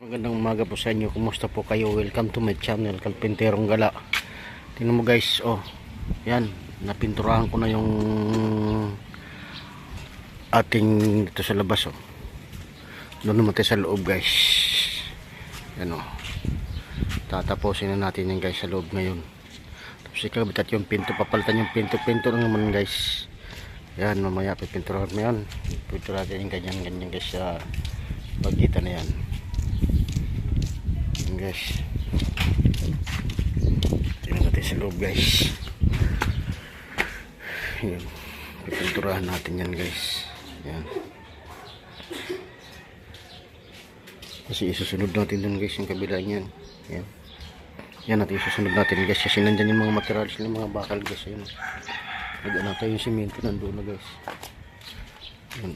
Magandang umaga po sa inyo. Kumusta po kayo? Welcome to my channel, Kalpinterong Gala. Tingnan mo guys, oh. Yan, napinturahan ko na yung ating dito sa labas, oh. Doon naman tayo sa loob guys. Yan, oh. Tatapusin na natin yan guys sa loob ngayon. Tapos ikabitat yung pinto, papalitan yung pinto-pinto lang naman guys. Yan, mamaya pipinturahan mo yan. Pinturahan natin yung ganyan-ganyan guys sa pagitan na yan. Guys. Tingnan natin sa loob guys. Yan. Pipinturahan natin yan guys. Yan. Kasi isusunod natin dun guys yung kabila niyan. Yan. Yan natin isusunod natin guys. Kasi nandyan yung mga materials ng mga bakal guys. Yan. Nagano tayo yung simento nandun na guys. Yan.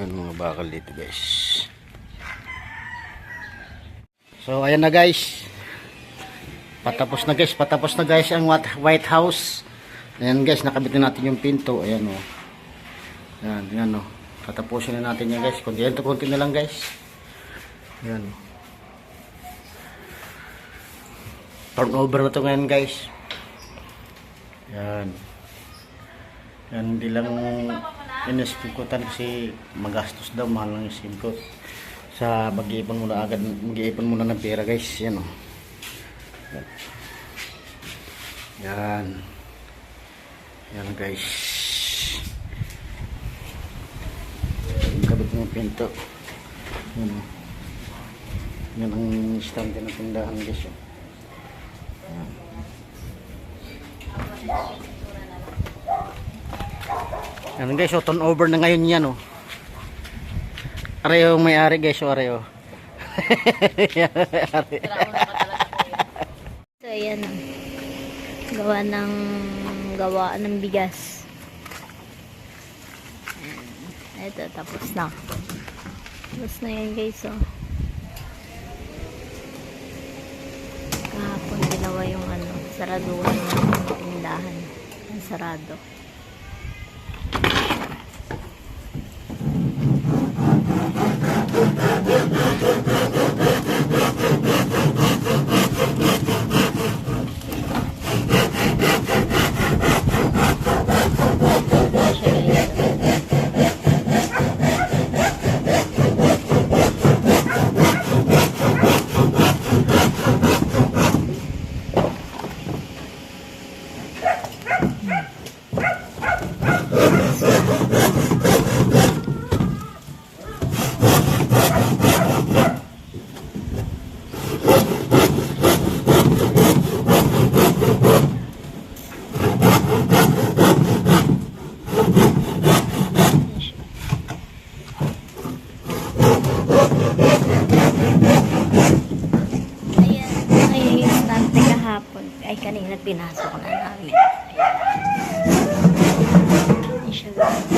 Yan mga bakal dito guys. So ayan na guys. Patapos na guys, patapos na guys ang White House. Ayan guys, nakabit na natin yung pinto. Ayan o. Oh. Ayan, ayan o. Oh. Tatapusin na natin yan guys. Kunti yan to, kunti na lang guys. Ayan o. Turnover na to ngayon guys. Ayan. Yan, hindi lang inispikutan kasi magastos daw, mahal lang yung simkot. Sa mag-iipon muna agad, mag-iipon muna ng pera guys. Yan o. Yan. Yan. Yan guys. Kabit ng pinto. Yan o. Yan ang stand ng tindahan guys. O. Yan. Yan guys, so turnover na ngayon yan Areho may-ari guys, areho. Ari. So, ayan. oh. Gawa ng gawa ng bigas. Ito, tapos na. Tapos na yan guys, oh. Kahapon ginawa yung ano, saraduhan ng tindahan. Ang sarado. Siya guys. Ayan, ayan yung stante kahapon. Ay, kanina pinasok na namin. Ayan siya guys.